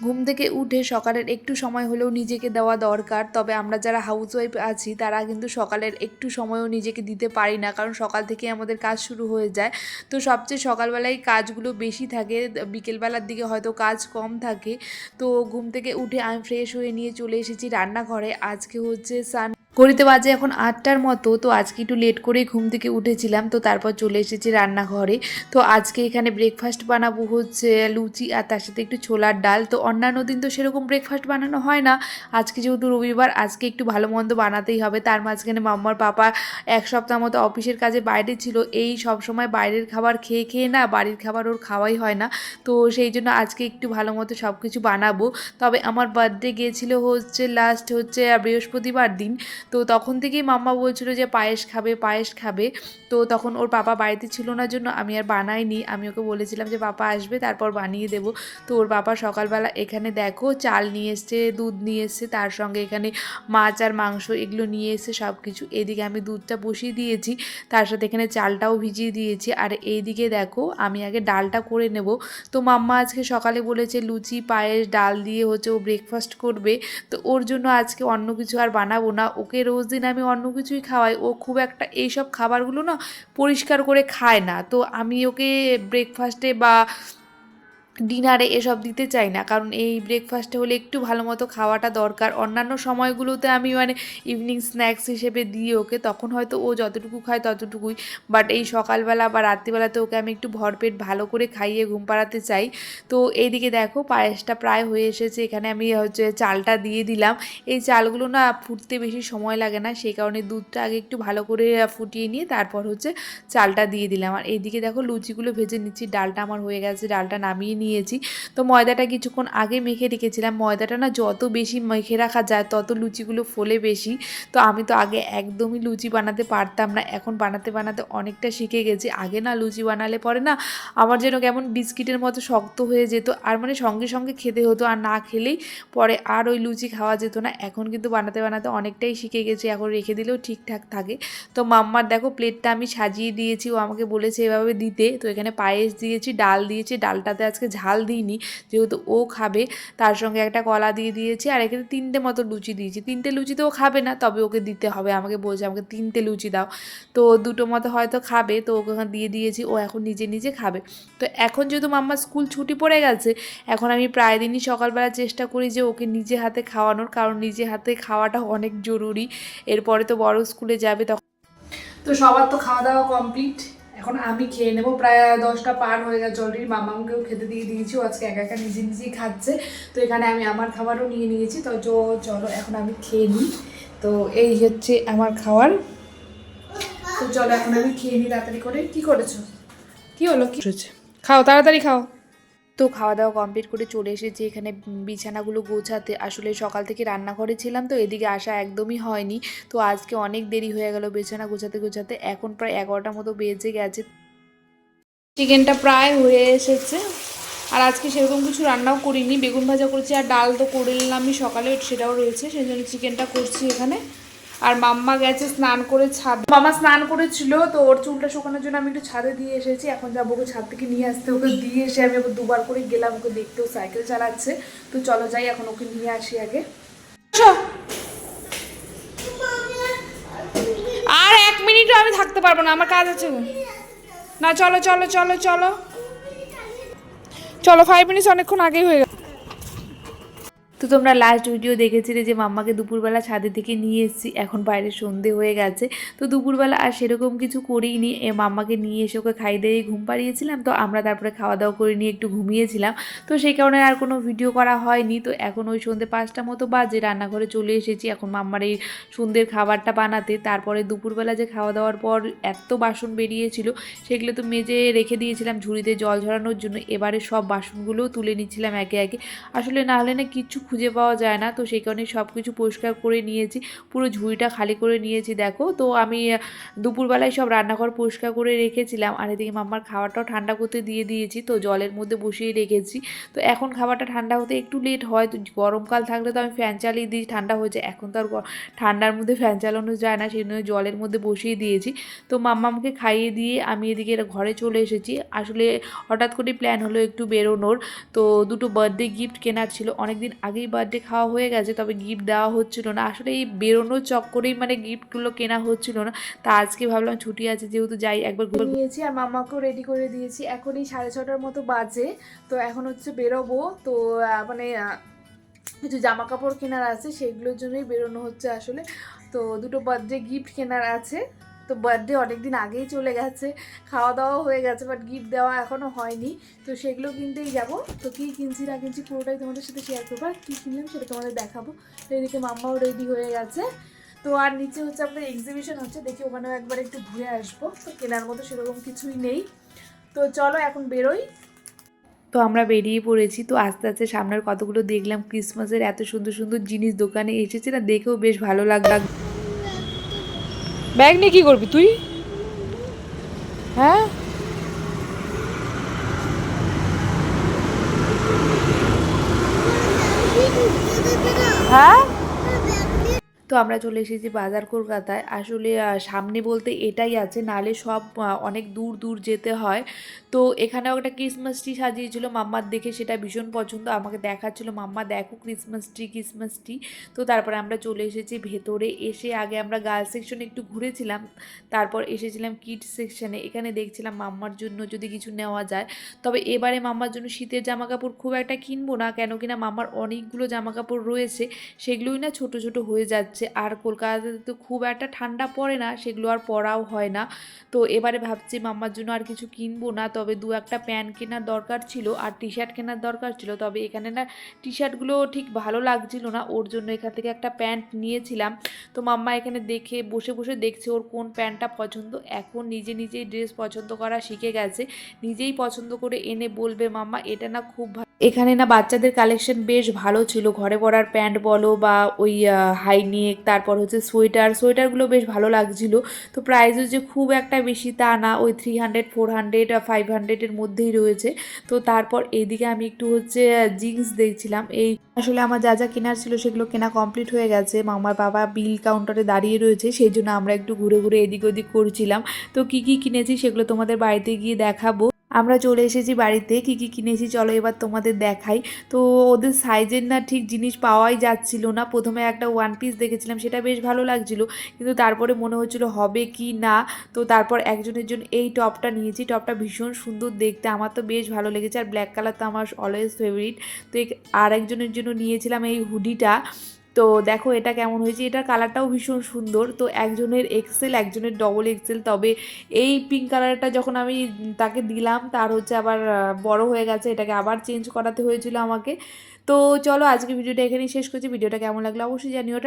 ঘুম থেকে উঠে সকালের একটু সময় হলেও নিজেকে দেওয়া দরকার। তবে আমরা যারা হাউসওয়াইফ আছি, তারা কিন্তু সকালের একটু সময়ও নিজেকে দিতে পারি না, কারণ সকাল থেকে আমাদের কাজ শুরু হয়ে যায়। তো সবচেয়ে সকালবেলায় কাজগুলো বেশি থাকে। বিকেলবেলার দিকে হয়তো কাজ কম থাকে। তো ঘুম থেকে উঠে আমি ফ্রেশ হয়ে নিয়ে চলে এসেছি রান্নাঘরে। আজকে হচ্ছে সান ঘড়িতে বাজে এখন আটটার মতো, তো আজকে একটু লেট করেই ঘুম থেকে উঠেছিলাম, তো তারপর চলে এসেছি রান্নাঘরে। তো আজকে এখানে ব্রেকফাস্ট বানাবো হচ্ছে লুচি আর তার সাথে একটু ছোলার ডাল। তো অন্যান্য দিন তো সেরকম ব্রেকফাস্ট বানানো হয় না। আজকে যেহেতু রবিবার, আজকে একটু ভালো মন্দ বানাতেই হবে। তার মাঝখানে মাম্মার পাপা এক সপ্তাহ মতো অফিসের কাজে বাইরে ছিল। এই সব সময় বাইরের খাবার খেয়ে খেয়ে না বাড়ির খাবার ওর খাওয়াই হয় না। তো সেই জন্য আজকে একটু ভালো মতো সব কিছু বানাবো। তবে আমার বার্থডে গিয়েছিল হচ্ছে লাস্ট হচ্ছে বৃহস্পতিবার দিন। তো তখন থেকেই মাম্মা বলছিল যে পায়েস খাবে পায়েস খাবে। তো তখন ওর পাপা বাড়িতে ছিল না জন্য আমি আর বানাইনি। আমি ওকে বলেছিলাম যে পাপা আসবে, তারপর বানিয়ে দেবো। তো ওর বাবা সকালবেলা এখানে দেখো চাল নিয়ে এসছে, দুধ নিয়ে এসছে, তার সঙ্গে এখানে মাছ আর মাংস এগুলো নিয়ে এসছে সব কিছু এদিকে আমি দুধটা বসিয়ে দিয়েছি, তার সাথে এখানে চালটাও ভিজিয়ে দিয়েছি। আর এইদিকে দেখো আমি আগে ডালটা করে নেব। তো মাম্মা আজকে সকালে বলেছে লুচি, পায়েস, ডাল দিয়ে হচ্ছে ও ব্রেকফাস্ট করবে। তো ওর জন্য আজকে অন্য কিছু আর বানাবো না। ওকে রোজ দিন আমি অন্য কিছুই খাওয়াই। ও খুব একটা এইসব খাবারগুলো না পরিষ্কার করে খায় না। তো আমি ওকে ব্রেকফাস্টে বা ডিনারে এসব দিতে চাই না। কারণ এই ব্রেকফাস্টে হলে একটু ভালো মতো খাওয়াটা দরকার। অন্যান্য সময়গুলোতে আমি মানে ইভিনিং স্ন্যাক্স হিসেবে দিই ওকে। তখন হয়তো ও যতটুকু খায় ততটুকুই। বাট এই সকালবেলা বা রাত্রিবেলাতে ওকে আমি একটু ভরপেট ভালো করে খাইয়ে ঘুম পাড়াতে চাই। তো এইদিকে দেখো পায়েসটা প্রায় হয়ে এসেছে। এখানে আমি হচ্ছে চালটা দিয়ে দিলাম। এই চালগুলো না ফুটতে বেশি সময় লাগে না। সেই কারণে দুধটা আগে একটু ভালো করে ফুটিয়ে নিয়ে তারপর হচ্ছে চালটা দিয়ে দিলাম। আর এইদিকে দেখো লুচিগুলো ভেজে নিচ্ছি। ডালটা আমার হয়ে গেছে। ডালটা নামিয়ে নিয়েছি। তো ময়দাটা কিছুক্ষণ আগে মেখে রেখেছিলাম। ময়দাটা না যত বেশি মেখে রাখা যায়, তত লুচিগুলো ফোলে বেশি। তো আমি তো আগে একদমই লুচি বানাতে পারতাম না। এখন বানাতে বানাতে অনেকটা শিখে গেছি। আগে না লুচি বানালে পরে না আমার যেন কেমন বিস্কিটের মতো শক্ত হয়ে যেত। আর মানে সঙ্গে সঙ্গে খেতে হতো। আর না খেলেই পরে আর ওই লুচি খাওয়া যেত না। এখন কিন্তু বানাতে বানাতে অনেকটাই শিখে গেছি। এখন রেখে দিলেও ঠিকঠাক থাকে। তো মাম্মার দেখো প্লেটটা আমি সাজিয়ে দিয়েছি। ও আমাকে বলেছে এভাবে দিতে। তো এখানে পায়েস দিয়েছি, ডাল দিয়েছি। ডালটাতে আজকে ঝাল দিইনি, যেহেতু ও খাবে, তার সঙ্গে একটা কলা দিয়ে দিয়েছি, আর এখানে তিনটে মতো লুচি দিয়েছি। তিনটে লুচি তো ও খাবে না, তবে ওকে দিতে হবে, আমাকে বলছে আমাকে তিনটে লুচি দাও। তো দুটো মতো হয়তো খাবে, তো ওকে দিয়ে দিয়েছি, ও এখন নিজে নিজে খাবে। তো এখন যেহেতু মাম্মা স্কুল ছুটি পড়ে গেছে, এখন আমি প্রায় দিনই সকালবেলা চেষ্টা করি যে ওকে নিজে হাতে খাওয়ানোর, কারণ নিজে হাতে খাওয়াটা অনেক জরুরি। এরপরে তো বড় স্কুলে যাবে তখন। তো সবার তো খাওয়া দাওয়া কমপ্লিট। এখন আমি খেয়ে নেব। প্রায় দশটা পার হয়ে গেছে অলরেডি মামাকেও খেতে দিয়ে দিয়েছি আজকে একা একা নিজে নিজেই খাচ্ছে। তো এখানে আমি আমার খাবারও নিয়ে নিয়েছি। তো চলো এখন আমি খেয়ে নিই। তো এই হচ্ছে আমার খাওয়ার। তো চলো এখন আমি খেয়ে নিই তাড়াতাড়ি করে। কি করেছ? কি হলো? কি খাও তাড়াতাড়ি খাও। তো খাওয়া দাওয়া কমপ্লিট করে চলে এসেছি। এখানে বিছানাগুলো গোছাতে। আসলে সকাল থেকে রান্নাঘরে ছিলাম তো, এদিকে আসা একদমই হয়নি। তো আজকে অনেক দেরি হয়ে গেল বিছানা গোছাতে গোছাতে। এখন প্রায় এগারোটার মতো বেজে গেছে। চিকেনটা প্রায় হয়ে এসেছে। আর আজকে সেরকম কিছু রান্নাও করিনি। বেগুন ভাজা করেছি আর ডাল তো করে নিলামই সকালে, সেটাও রয়েছে। সেই জন্য চিকেনটা করছি এখানে। আর মাম্মা গেছে স্নান করে ছাদ। মামা স্নান করেছিল, তো ওর চুলটা শুকানোর জন্য আমি একটু ছাদে দিয়ে এসেছি। এখন যাব ওকে ছাদ থেকে নিয়ে আসতে। ওকে দিয়ে এসে আমি ওকে দুবার করে গেলাম, ওকে দেখতেও সাইকেল চালাচ্ছে। তো চলো যাই, এখন ওকে নিয়ে আসি আগে। আর এক মিনিটও আমি থাকতে পারব না, আমার কাজ আছে। না, চলো চলো চলো চলো। চলো ফাইভ মিনিটস অনেকক্ষণ আগেই হয়ে গেল। তো তোমরা লাস্ট ভিডিও দেখেছিলে যে মাম্মাকে দুপুরবেলা ছাদে থেকে নিয়ে এসেছি, এখন বাইরে সন্ধে হয়ে গেছে। তো দুপুরবেলা আর সেরকম কিছু করিনি, এ মাম্মাকে নিয়ে এসে ওকে খাই দিয়ে ঘুম পাড়িয়েছিলাম, তো আমরা তারপরে খাওয়া দাওয়া করে নিয়ে একটু ঘুমিয়েছিলাম। তো সেই কারণে আর কোনো ভিডিও করা হয়নি, তো এখন ওই সন্ধে পাঁচটা মতো বাজে, রান্নাঘরে চলে এসেছি। এখন মাম্মার এই সন্ধ্যের খাবারটা বানাতে, তারপরে দুপুরবেলা যে খাওয়া দাওয়ার পর এত বাসন বেরিয়েছিল, সেগুলো তো মেজে রেখে দিয়েছিলাম ঝুড়িতে জল ঝরানোর জন্য, এবারে সব বাসনগুলোও তুলে নিচ্ছিলাম একে একে। আসলে না হলে না কিচ্ছু খুঁজে পাওয়া যায় না। তো সেই কারণে সব কিছু পরিষ্কার করে নিয়েছি। পুরো ঝুড়িটা খালি করে নিয়েছি, দেখো। তো আমি দুপুরবেলায় সব রান্নাঘর পরিষ্কার করে রেখেছিলাম। আর এদিকে মাম্মার খাবারটাও ঠান্ডা করতে দিয়ে দিয়েছি। তো জলের মধ্যে বসিয়ে রেখেছি। তো এখন খাবারটা ঠান্ডা হতে একটু লেট হয়। তো গরমকাল থাকলে তো আমি ফ্যান চালিয়ে দিই, ঠান্ডা হয়ে যায়। এখন তো আর ঠান্ডার মধ্যে ফ্যান চালানো যায় না। সেই জন্য জলের মধ্যে বসিয়ে দিয়েছি। তো মাম্মামকে খাইয়ে দিয়ে আমি এদিকে ঘরে চলে এসেছি। আসলে হঠাৎ করে প্ল্যান হলো একটু বেরোনোর। তো দুটো বার্থডে গিফট কেনার ছিল। অনেক দিন আগেই বার্থডে খাওয়া হয়ে গেছে, তবে গিফট দেওয়া হচ্ছিল না। আসলে এই বেরোনোর চক্করেই মানে গিফটগুলো কেনা হচ্ছিল না। তা আজকে ভাবলাম ছুটি আছে, যেহেতু যাই, একবার ঘুরে নিয়েছি আর মামাকেও রেডি করে দিয়েছি। এখনই সাড়ে ছটার মতো বাজে, তো এখন হচ্ছে বেরোবো। তো মানে কিছু জামা কাপড় কেনার আছে, সেগুলোর জন্যই বেরোনো হচ্ছে আসলে। তো দুটো বার্থডে গিফট কেনার আছে। তো বার্থডে অনেক দিন আগেই চলে গেছে খাওয়া দাওয়া হয়ে গেছে বাট গিফট দেওয়া এখনও হয়নি। তো সেগুলো কিনতেই যাব। তো কী কিনছি না কিনছি পুরোটাই তোমাদের সাথে শেয়ার করব। আর কী কিনলাম সেটা তোমাদের দেখাবো। তো এদিকে মাম্মাও রেডি হয়ে গেছে। তো আর নিচে হচ্ছে আপনার এক্সিবিশন হচ্ছে, দেখি ওখানেও একবার একটু ঘুরে আসব। তো কেনার মতো সেরকম কিছুই নেই। তো চলো এখন বেরোই। তো আমরা বেরিয়ে পড়েছি। তো আস্তে আস্তে সামনের কতগুলো দেখলাম। ক্রিসমাসের এত সুন্দর সুন্দর জিনিস দোকানে এসেছে না, দেখেও বেশ ভালো লাগল। ব্যাগ নিয়ে কি করবি তুই? হ্যাঁ? হ্যাঁ? তো আমরা চলে এসেছি বাজার কলকাতায়। আসলে সামনে বলতে এটাই আছে, নালে সব অনেক দূর দূর যেতে হয়। তো এখানেও একটা ক্রিসমাস ট্রি সাজিয়েছিল, মাম্মার দেখে সেটা ভীষণ পছন্দ। আমাকে দেখাচ্ছিল, মাম্মা, দেখো ক্রিসমাস ট্রি ক্রিসমাস ট্রি তো তারপরে আমরা চলে এসেছি ভেতরে। এসে আগে আমরা গার্লস সেকশনে একটু ঘুরেছিলাম, তারপর এসেছিলাম কিড সেকশনে এখানে দেখছিলাম মাম্মার জন্য যদি কিছু নেওয়া যায়। তবে এবারে মাম্মার জন্য শীতের জামা কাপড় খুব একটা কিনবো না, কেন কিনা মাম্মার অনেকগুলো জামা কাপড় রয়েছে, সেগুলোই না ছোট ছোট হয়ে যাচ্ছে। আর কলকাতাতে তো খুব একটা ঠান্ডা পড়ে না, সেগুলো আর পরাও হয় না। তো এবারে ভাবছি মাম্মার জন্য আর কিছু কিনবো না, তবে দু একটা প্যান্ট কেনার দরকার ছিল আর টি শার্ট কেনার দরকার ছিল। তবে এখানে না টি শার্টগুলো ঠিক ভালো লাগছিল না, ওর জন্য এখান থেকে একটা প্যান্ট নিয়েছিলাম। তো মাম্মা এখানে দেখে, বসে বসে দেখছে ওর কোন প্যান্টটা পছন্দ। এখন নিজে, নিজেই ড্রেস পছন্দ করা শিখে গেছে। নিজেই পছন্দ করে এনে বলবে মাম্মা, এটা না খুব এখানে না বাচ্চাদের কালেকশন বেশ ভালো ছিল। ঘরে পরার প্যান্ট বলো বা ওই হাই নেক তারপর হচ্ছে সোয়েটার সোয়েটারগুলো বেশ ভালো লাগছিল। তো প্রাইসও যে খুব একটা বেশি তা না, ওই three hundred four hundred five হান্ড্রেডের মধ্যেই রয়েছে। তো তারপর এদিকে আমি একটু হচ্ছে জিন্স দেখছিলাম। এই আসলে আমার যা যা কেনার ছিল সেগুলো কেনা কমপ্লিট হয়ে গেছে। মামার বাবা বিল কাউন্টারে দাঁড়িয়ে রয়েছে, সেই জন্য আমরা একটু ঘুরে ঘুরে এদিক ওদিক করছিলাম। তো কি কি কিনেছি সেগুলো তোমাদের বাড়িতে গিয়ে দেখাবো। আমরা চলে এসেছি বাড়িতে, কি কি কিনেছি চলো এবার তোমাদের দেখাই। তো ওদের সাইজের না ঠিক জিনিস পাওয়াই যাচ্ছিল না। প্রথমে একটা ওয়ান পিস দেখেছিলাম, সেটা বেশ ভালো লাগছিল, কিন্তু তারপরে মনে হচ্ছিল হবে কি না? তো তারপর একজনের জন্য এই টপটা নিয়েছি, টপটা ভীষণ সুন্দর দেখতে, আমার তো বেশ ভালো লেগেছে। আর ব্ল্যাক কালার তো আমার অলওয়েজ ফেভারিট তো আর একজনের জন্য নিয়েছিলাম এই হুডিটা তো দেখো এটা কেমন হয়েছে? এটার কালারটাও ভীষণ সুন্দর। তো একজনের এক্সেল একজনের ডবল এক্সেল তবে এই পিঙ্ক কালারটা যখন আমি তাকে দিলাম, তার হচ্ছে আবার বড় হয়ে গেছে। এটাকে আবার চেঞ্জ করাতে হয়েছিল আমাকে। তো চলো আজকে ভিডিওটা এখানেই শেষ করছি। ভিডিওটা কেমন লাগল অবশ্যই জানিও।